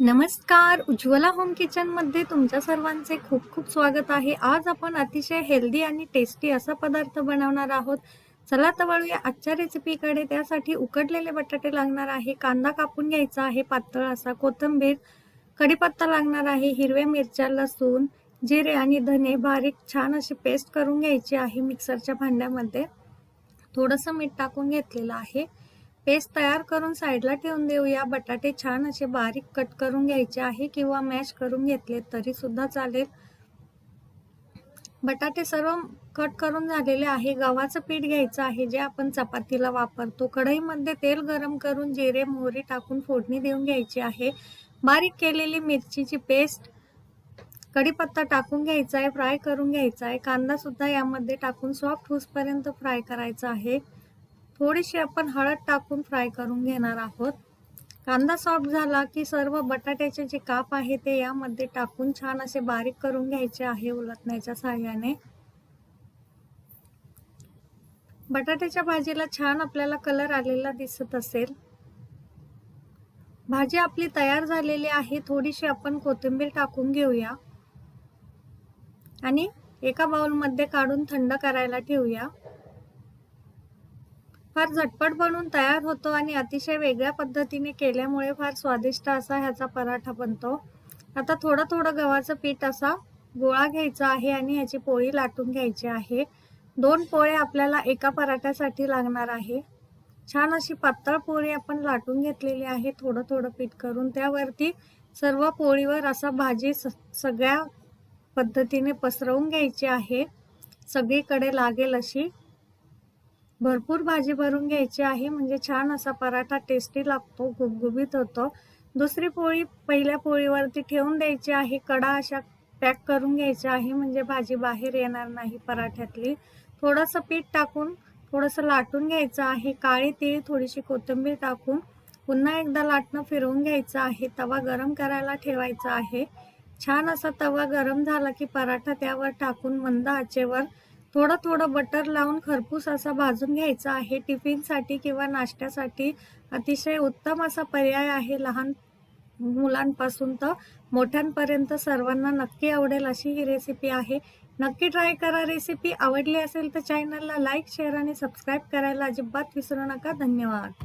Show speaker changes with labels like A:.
A: नमस्कार उज्ज्वला होम किचनमध्ये तुमच्या सर्वांचे खूप खूप स्वागत आहे. आज आपण अतिशय हेल्दी आणि टेस्टी असा पदार्थ बनवणार आहोत. चला तर वळूया आजच्या रेसिपीकडे. त्यासाठी उकडलेले बटाटे लागणार आहे कांदा कापून घ्यायचा आहे पातळ असा कोथिंबीर कढीपत्ता लागणार आहे हिरव्या मिरच्या लसूण जिरे आणि धने बारीक छान अशी पेस्ट करून घ्यायची आहे मिक्सरच्या भांड्यामध्ये. थोडंसं मीठ टाकून घेतलेलं आहे. पेस्ट तयार करून साईडला ठेवून देऊया. बटाटे छान असे बारीक कट करून घ्यायचे आहे किंवा मॅश करून घेतले तरी सुद्धा चालेल. बटाटे सर्व कट करून झालेले आहे. गव्हाचं पीठ घ्यायचं आहे जे आपण चपातीला वापरतो. कढईमध्ये तेल गरम करून जिरे मोहरी टाकून फोडणी देऊन घ्यायची आहे. बारीक केलेली मिरचीची पेस्ट कढीपत्ता टाकून घ्यायचा आहे फ्राय करून घ्यायचा आहे. कांदा सुद्धा यामध्ये टाकून सॉफ्ट होसपर्यंत फ्राय करायचा आहे. थोडीशी आपण हळद टाकून फ्राय करून घेणार आहोत. कांदा सॉफ्ट झाला की सर्व बटाट्याचे जे काप आहे ते यामध्ये टाकून छान असे बारीक करून घ्यायचे आहे उलटण्याच्या सहाय्याने बटाट्याच्या भाजीला छान आपल्याला कलर आलेला दिसत असेल. भाजी आपली तयार झालेली आहे थोडीशी आपण कोथिंबीर टाकून घेऊया. आणि एका बाउलमध्ये काढून थंड करायला ठेवूया. फार झटपट बनून तयार होतो आणि अतिशय वेगळ्या पद्धतीने केल्यामुळे फार स्वादिष्ट असा ह्याचा पराठा बनतो. आता थोडं थोडं गव्हाचं पीठ असा गोळा घ्यायचा आहे आणि ह्याची पोळी लाटून घ्यायची आहे. दोन पोळे आपल्याला एका पराठ्यासाठी लागणार आहे. छान अशी पातळ पोळी आपण लाटून घेतलेली आहे. थोडं थोडं पीठ करून त्यावरती सर्व पोळीवर असा भाजी सगळ्या पद्धतीने पसरवून घ्यायची आहे. सगळीकडे लागेल अशी भरपूर भाजी भरून घ्यायची आहे. म्हणजे छान असा पराठा टेस्टी लागतो गुबगुबीत होतो. दुसरी पोळी पहिल्या पोळीवरती ठेवून द्यायची आहे. कडा अशा पॅक करून घ्यायच्या आहे. म्हणजे भाजी बाहेर येणार नाही पराठ्यातली. थोडंसं पीठ टाकून थोडंसं लाटून घ्यायचं आहे. काळी तीळ थोडीशी कोथिंबीर टाकून पुन्हा एकदा लाटणं फिरवून घ्यायचं आहे. तवा गरम करायला ठेवायचा आहे. छान असा तवा गरम झाला की पराठा त्यावर टाकून मंद आचेवर थोडं थोडं बटर लावून खरपूस असा भाजून घ्यायचा आहे. टिफिनसाठी किंवा नाश्त्यासाठी अतिशय उत्तम असा पर्याय आहे लहान मुलांपासून तर. मोठ्यांपर्यंत सर्वांना नक्की आवडेल अशी ही रेसिपी आहे. नक्की ट्राय करा. रेसिपी आवडली असेल तर चॅनलला लाईक शेअर आणि सबस्क्राईब करायला अजिबात विसरू नका. धन्यवाद.